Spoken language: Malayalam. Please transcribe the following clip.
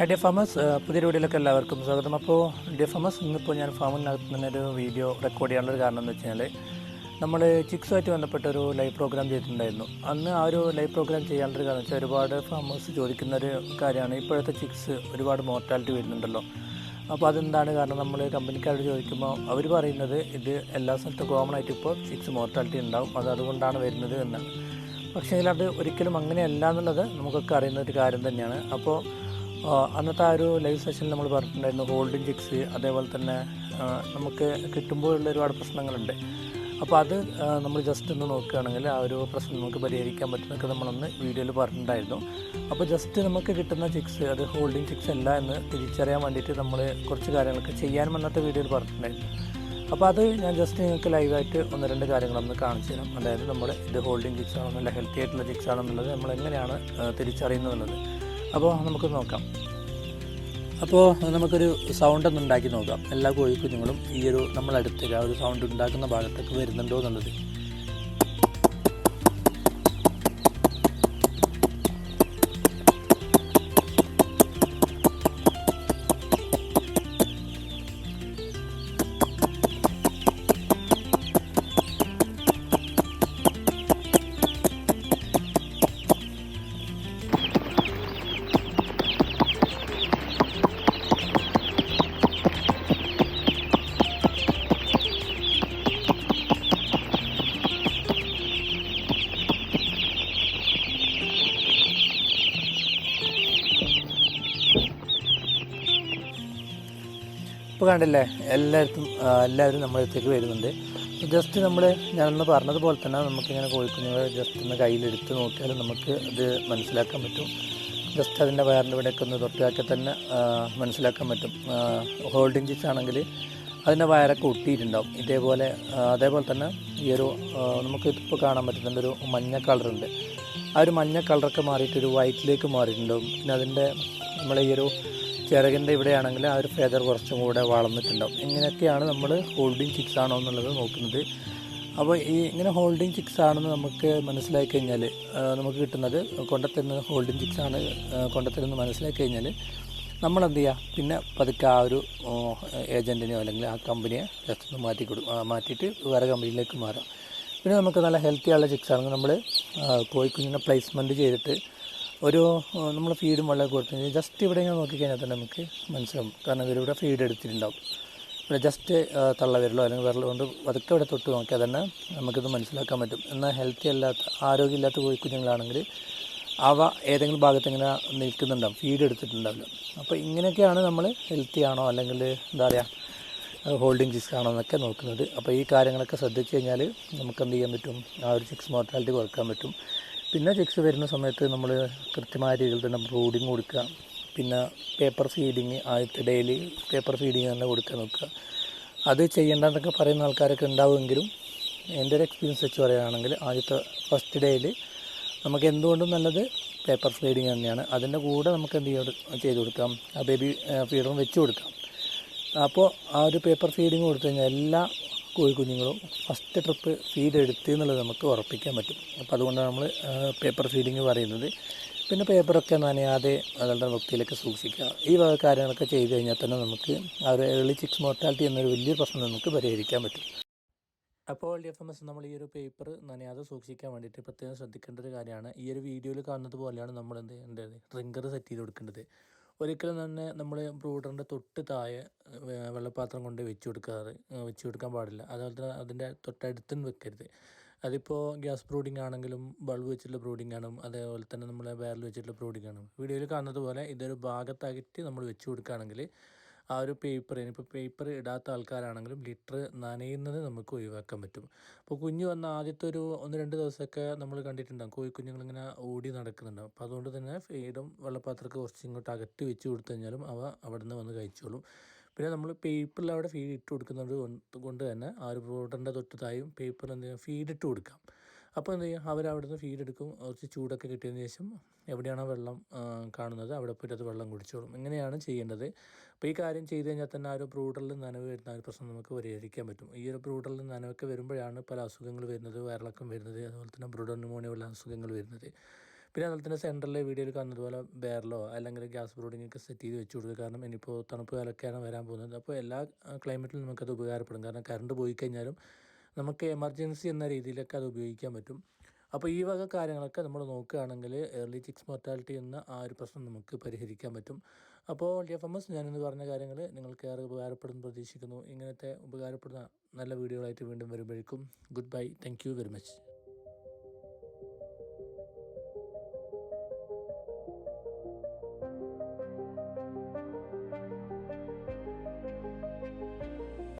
ഡിയ ഫാമസ് പുതിയ വീഡിയോയിലേക്ക് എല്ലാവർക്കും സ്വാഗതം. അപ്പോൾ ഡിയ ഫാമസ് ഇന്നിപ്പോൾ ഞാൻ ഫാമിനകത്ത് നിന്നൊരു വീഡിയോ റെക്കോർഡ് ചെയ്യാനുള്ള ഒരു കാരണം എന്ന് വെച്ച് കഴിഞ്ഞാൽ നമ്മൾ ചിക്സുമായിട്ട് ബന്ധപ്പെട്ട ഒരു ലൈവ് പ്രോഗ്രാം ചെയ്തിട്ടുണ്ടായിരുന്നു. അന്ന് ആ ഒരു ലൈവ് പ്രോഗ്രാം ചെയ്യാനുള്ളൊരു കാരണം വെച്ചാൽ ഒരുപാട് ഫാമേഴ്സ് ചോദിക്കുന്ന ഒരു കാര്യമാണ്. ഇപ്പോഴത്തെ ചിക്സ് ഒരുപാട് മോർട്ടാലിറ്റി വരുന്നുണ്ടല്ലോ. അപ്പോൾ അതെന്താണ് കാരണം? നമ്മൾ കമ്പനിക്കാരോട് ചോദിക്കുമ്പോൾ അവർ പറയുന്നത് ഇത് എല്ലാ സ്ഥലത്തും കോമൺ ആയിട്ട് ഇപ്പോൾ ചിക്സ് മോർട്ടാലിറ്റി ഉണ്ടാവും. അത് അതുകൊണ്ടാണ് വരുന്നത് എന്നാണ്. പക്ഷേ അത് ഒരിക്കലും അങ്ങനെയല്ല എന്നുള്ളത് നമുക്കൊക്കെ അറിയുന്ന ഒരു കാര്യം തന്നെയാണ്. അപ്പോൾ അന്നത്തെ ആ ഒരു ലൈവ് സെഷനിൽ നമ്മൾ പറഞ്ഞിട്ടുണ്ടായിരുന്നു ഹോൾഡിംഗ് ചിക്സ് അതേപോലെ തന്നെ നമുക്ക് കിട്ടുമ്പോഴുള്ള ഒരുപാട് പ്രശ്നങ്ങളുണ്ട്. അപ്പോൾ അത് നമ്മൾ ജസ്റ്റ് ഒന്ന് നോക്കുകയാണെങ്കിൽ ആ ഒരു പ്രശ്നം നമുക്ക് പരിഹരിക്കാൻ പറ്റുന്നൊക്കെ നമ്മളൊന്ന് വീഡിയോയിൽ പറഞ്ഞിട്ടുണ്ടായിരുന്നു. അപ്പോൾ ജസ്റ്റ് നമുക്ക് കിട്ടുന്ന ചിക്സ് അത് ഹോൾഡിംഗ് ചിക്സ് അല്ല എന്ന് തിരിച്ചറിയാൻ വേണ്ടിയിട്ട് നമ്മൾ കുറച്ച് കാര്യങ്ങളൊക്കെ ചെയ്യാൻ വന്നത്തെ വീഡിയോയിൽ പറഞ്ഞിട്ടുണ്ടായിരുന്നു. അപ്പോൾ അത് ഞാൻ ജസ്റ്റ് നിങ്ങൾക്ക് ലൈവായിട്ട് ഒന്ന് രണ്ട് കാര്യങ്ങളൊന്ന് കാണിച്ചു തരാം. അതായത് നമ്മൾ ഇത് ഹോൾഡിംഗ് ചിക്സ് നല്ല ഹെൽത്തി ആയിട്ടുള്ള ചിക്സ് ആണെന്നുള്ളത് നമ്മൾ എങ്ങനെയാണ് തിരിച്ചറിയുന്നത് തിരിച്ചറിയുന്നതെന്നുള്ളത്. അപ്പോൾ നമുക്ക് നോക്കാം. അപ്പോൾ നമുക്കൊരു സൗണ്ട് ഒന്ന് ഉണ്ടാക്കി നോക്കാം. എല്ലാ കോഴിക്കുഞ്ഞുങ്ങളും ഈ ഒരു നമ്മളടുത്തേക്ക് ആ ഒരു സൗണ്ട് ഉണ്ടാക്കുന്ന ഭാഗത്തേക്ക് വരുന്നുണ്ടോ എന്നുള്ളത്. ഇപ്പോൾ കണ്ടില്ലേ? എല്ലായിടത്തും എല്ലാവരും നമ്മുടെ അടുത്തേക്ക് വരുന്നുണ്ട്. ജസ്റ്റ് നമ്മൾ ഞാനൊന്ന് പറഞ്ഞതുപോലെ തന്നെ നമുക്കിങ്ങനെ കോഴിക്കുഞ്ഞുങ്ങളെ ജസ്റ്റ് ഒന്ന് കയ്യിലെടുത്ത് നോക്കിയാൽ നമുക്ക് അത് മനസ്സിലാക്കാൻ പറ്റും. ജസ്റ്റ് അതിന്റെ വയറിന്റെ ഇവിടെയൊക്കെ ഒന്ന് തൊട്ടാക്കി തന്നെ മനസ്സിലാക്കാൻ പറ്റും. ഹോൾഡിംഗ് ചിസ് ആണെങ്കിൽ അതിന്റെ വയറൊക്കെ ഒട്ടിയിട്ടുണ്ടാവും. ഇതേപോലെ അതേപോലെ തന്നെ ഈ ഒരു നമുക്ക് ഇപ്പോൾ കാണാൻ പറ്റുന്നുണ്ട് ഒരു മഞ്ഞ കളറുണ്ട് ആ ഒരു മഞ്ഞ കളറൊക്കെ മാറിയിട്ട് ഒരു വൈറ്റിലേക്ക് മാറിയിട്ടുണ്ടാവും. പിന്നെ അതിന്റെ നമ്മളെ ഈ ഒരു ചിറകിന്റെ ഇവിടെയാണെങ്കിൽ ആ ഒരു ഫെദർ കുറച്ചും കൂടെ വളർന്നിട്ടുണ്ടാവും. ഇങ്ങനെയൊക്കെയാണ് നമ്മൾ ഹോൾഡിംഗ് ചിക്സ് ആണോ എന്നുള്ളത് നോക്കുന്നത്. അപ്പോൾ ഈ ഇങ്ങനെ ഹോൾഡിംഗ് ചിക്സ് ആണെന്ന് നമുക്ക് മനസ്സിലാക്കി കഴിഞ്ഞാൽ നമുക്ക് കിട്ടുന്നത് കൊണ്ടത്തരുന്ന ഹോൾഡിംഗ് ചിക്സ് ആണ് കൊണ്ടുത്തരുന്നത് മനസ്സിലാക്കി കഴിഞ്ഞാൽ നമ്മൾ എന്ത് ചെയ്യുക? പിന്നെ പതുക്കെ ആ ഒരു ഏജന്റിനെയോ അല്ലെങ്കിൽ ആ കമ്പനിയെ ജസ്റ്റ് ഒന്ന് മാറ്റി കൊടു മാറ്റിയിട്ട് വേറെ കമ്പനിയിലേക്ക് മാറാം. പിന്നെ നമുക്ക് നല്ല ഹെൽത്തി ആയുള്ള ചിക്സ് ആണെങ്കിൽ നമ്മൾ കോഴിക്കുഞ്ഞിനെ പ്ലേസ്മെന്റ് ചെയ്തിട്ട് ഒരു നമ്മൾ ഫീഡും വെള്ളമൊക്കെ കൊടുത്തു ജസ്റ്റ് ഇവിടെ ഇങ്ങനെ നോക്കിക്കഴിഞ്ഞാൽ തന്നെ നമുക്ക് മനസ്സിലാവും. കാരണം ഇവരിവിടെ ഫീഡ് എടുത്തിട്ടുണ്ടാവും. ഇവിടെ ജസ്റ്റ് തള്ള വിരലോ അല്ലെങ്കിൽ വിരൽ കൊണ്ട് അതൊക്കെ ഇവിടെ തൊട്ട് നോക്കിയാൽ തന്നെ നമുക്കിത് മനസ്സിലാക്കാൻ പറ്റും. എന്നാൽ ഹെൽത്തി അല്ലാത്ത ആരോഗ്യമില്ലാത്ത കോഴിക്കുഞ്ഞുങ്ങളാണെങ്കിൽ അവ ഏതെങ്കിലും ഭാഗത്ത് ഇങ്ങനെ നിൽക്കുന്നുണ്ടാവും ഫീഡ് എടുത്തിട്ടുണ്ടാവില്ല. അപ്പോൾ ഇങ്ങനെയൊക്കെയാണ് നമ്മൾ ഹെൽത്തി ആണോ അല്ലെങ്കിൽ എന്താ പറയുക ഹോൾഡിംഗ് ചിക്സ് ആണോ എന്നൊക്കെ നോക്കുന്നത്. അപ്പോൾ ഈ കാര്യങ്ങളൊക്കെ ശ്രദ്ധിച്ചു കഴിഞ്ഞാൽ നമുക്ക് എന്ത് ചെയ്യാൻ പറ്റും? ആ ഒരു സിക്സ് മോർട്ടാലിറ്റി കുറയ്ക്കാൻ പറ്റും. പിന്നെ ചിക്സ് വരുന്ന സമയത്ത് നമ്മൾ കൃത്യമായ രീതിയിൽ തന്നെ ബ്രൂഡിങ് കൊടുക്കുക. പിന്നെ പേപ്പർ ഫീഡിങ് ആദ്യത്തെ ഡെയിലി പേപ്പർ ഫീഡിങ് തന്നെ കൊടുക്കാൻ നോക്കുക. അത് ചെയ്യേണ്ടെന്നൊക്കെ പറയുന്ന ആൾക്കാരൊക്കെ ഉണ്ടാവുമെങ്കിലും എന്റെ ഒരു എക്സ്പീരിയൻസ് വെച്ച് പറയുകയാണെങ്കിൽ ആദ്യത്തെ ഫസ്റ്റ് ഡേയിൽ നമുക്ക് എന്തുകൊണ്ടും നല്ലത് പേപ്പർ ഫീഡിങ് തന്നെയാണ്. അതിന്റെ കൂടെ നമുക്ക് എന്ത് ചെയ്ത് കൊടുക്കാം ആ ബേബി ഫീഡറും വെച്ച് കൊടുക്കാം. അപ്പോൾ ആ ഒരു പേപ്പർ ഫീഡിങ് കൊടുത്തു കഴിഞ്ഞാൽ എല്ലാ കോഴിക്കുഞ്ഞുങ്ങളും ഫസ്റ്റ് ട്രിപ്പ് ഫീഡ് എടുത്ത് എന്നുള്ളത് നമുക്ക് ഉറപ്പിക്കാൻ പറ്റും. അപ്പോൾ അതുകൊണ്ടാണ് നമ്മൾ പേപ്പർ ഫീഡിങ് പറയുന്നത്. പിന്നെ പേപ്പറൊക്കെ നനയാതെ അതുകൊണ്ട് വൃത്തിയിലൊക്കെ സൂക്ഷിക്കുക. ഈ വക കാര്യങ്ങളൊക്കെ ചെയ്ത് കഴിഞ്ഞാൽ തന്നെ നമുക്ക് ആ ഒരു ഏർലി ചിക്സ് മോർട്ടാലിറ്റി എന്നൊരു വലിയ പ്രശ്നം നമുക്ക് പരിഹരിക്കാൻ പറ്റും. അപ്പോൾ ഡി എഫ് എം എസ് നമ്മൾ ഈ ഒരു പേപ്പർ നനയാതെ സൂക്ഷിക്കാൻ വേണ്ടിയിട്ട് പ്രത്യേകം ശ്രദ്ധിക്കേണ്ട ഒരു കാര്യമാണ്. ഈ ഒരു വീഡിയോയിൽ കാണുന്നത് പോലെയാണ് നമ്മൾ എന്ത് ചെയ്യേണ്ടത്? റിങ്കർ സെറ്റ് ചെയ്ത് കൊടുക്കേണ്ടത്. ഒരിക്കലും തന്നെ നമ്മൾ ബ്രൂഡറിന്റെ തൊട്ട് താഴെ വെള്ളപ്പാത്രം കൊണ്ട് വെച്ച് കൊടുക്കാറ് വെച്ച് കൊടുക്കാൻ പാടില്ല. അതുപോലെ തന്നെ അതിന്റെ തൊട്ടടുത്തും വെക്കരുത്. അതിപ്പോൾ ഗ്യാസ് ബ്രൂഡിംഗ് ആണെങ്കിലും ബൾബ് വെച്ചിട്ടുള്ള ബ്രൂഡിംഗ് ആണ് അതേപോലെ തന്നെ നമ്മൾ വയറിൽ വെച്ചിട്ടുള്ള ബ്രൂഡിംഗ് ആണ് വീഡിയോയിൽ കാണുന്നത് പോലെ ഇതൊരു ഭാഗത്തായിട്ട് നമ്മൾ വെച്ച് കൊടുക്കുകയാണെങ്കിൽ ആ ഒരു പേപ്പർ ഇനിയിപ്പോൾ പേപ്പർ ഇടാത്ത ആൾക്കാരാണെങ്കിലും ലിറ്റർ നനയുന്നത് നമുക്ക് ഒഴിവാക്കാൻ പറ്റും. അപ്പോൾ കുഞ്ഞ് വന്ന ആദ്യത്തെ ഒരു ഒന്ന് രണ്ട് ദിവസമൊക്കെ നമ്മൾ കണ്ടിട്ടുണ്ടാകും കോഴി കുഞ്ഞുങ്ങളിങ്ങനെ ഓടി നടക്കുന്നുണ്ടാകും അപ്പോൾ അതുകൊണ്ട് തന്നെ ഫീഡും വെള്ളപ്പാത്രമൊക്കെ കുറച്ച് ഇങ്ങോട്ട് അകറ്റി വെച്ച് കൊടുത്തു കഴിഞ്ഞാലും അവ അവിടെ നിന്ന് വന്ന് കഴിച്ചോളും. പിന്നെ നമ്മൾ പേപ്പറിൽ അവിടെ ഫീഡ് ഇട്ട് കൊടുക്കുന്നത് കൊണ്ട് തന്നെ ആ ഒരു ബ്രോഡറിന്റെ തൊട്ട് തായും പേപ്പറിൽ എന്തെങ്കിലും ഫീഡ് ഇട്ട് കൊടുക്കാം. അപ്പോൾ എന്ത് ചെയ്യും? അവരവിടുന്ന് ഫീഡ് എടുക്കും. കുറച്ച് ചൂടൊക്കെ കിട്ടിയതിന് ശേഷം എവിടെയാണോ വെള്ളം കാണുന്നത് അവിടെ പോയിട്ട് അത് വെള്ളം കുടിച്ചോളും. ഇങ്ങനെയാണ് ചെയ്യേണ്ടത്. അപ്പോൾ ഈ കാര്യം ചെയ്ത് കഴിഞ്ഞാൽ തന്നെ ആ ഒരു ബ്രൂഡറിൽ നനവ് വരുന്ന ഒരു പ്രശ്നം നമുക്ക് പരിഹരിക്കാൻ പറ്റും. ഈ ഒരു ബ്രൂഡറിൽ നനവൊക്കെ വരുമ്പോഴാണ് പല അസുഖങ്ങൾ വരുന്നത് വയറിളക്കം വരുന്നത് അതുപോലെ തന്നെ ബ്രൂഡർ ന്യൂമോണിയ പോലുള്ള അസുഖങ്ങൾ വരുന്നത്. പിന്നെ അതുപോലെ തന്നെ സെന്ററിലെ വീഡിയോയിൽ കാണുന്നതുപോലെ ബെയറിലോ അല്ലെങ്കിൽ ഗ്യാസ് ബ്രോഡിംഗ് ഒക്കെ സെറ്റ് ചെയ്ത് വെച്ച് കൊടുക്കുക. കാരണം ഇനിയിപ്പോൾ തണുപ്പ് കാലമൊക്കെയാണ് വരാൻ പോകുന്നത്. അപ്പോൾ എല്ലാ ക്ലൈമറ്റിലും നമുക്കത് ഉപകാരപ്പെടും. കാരണം കറണ്ട് പോയി കഴിഞ്ഞാലും നമുക്ക് എമർജൻസി എന്ന രീതിയിലൊക്കെ അത് ഉപയോഗിക്കാൻ പറ്റും. അപ്പോൾ ഈ വക കാര്യങ്ങളൊക്കെ നമ്മൾ നോക്കുകയാണെങ്കിൽ ഏർലി ചിക്സ് മോർട്ടാലിറ്റി എന്ന ആ ഒരു പ്രശ്നം നമുക്ക് പരിഹരിക്കാൻ പറ്റും. അപ്പോൾ ഡി എഫ് എം എസ് ഞാനിന്ന് പറഞ്ഞ കാര്യങ്ങൾ നിങ്ങൾക്ക് ഏറെ ഉപകാരപ്പെടുന്നു പ്രതീക്ഷിക്കുന്നു. ഇങ്ങനത്തെ ഉപകാരപ്പെടുന്ന നല്ല വീഡിയോകളായിട്ട് വീണ്ടും വരുമ്പോഴേക്കും. Good bye thank very much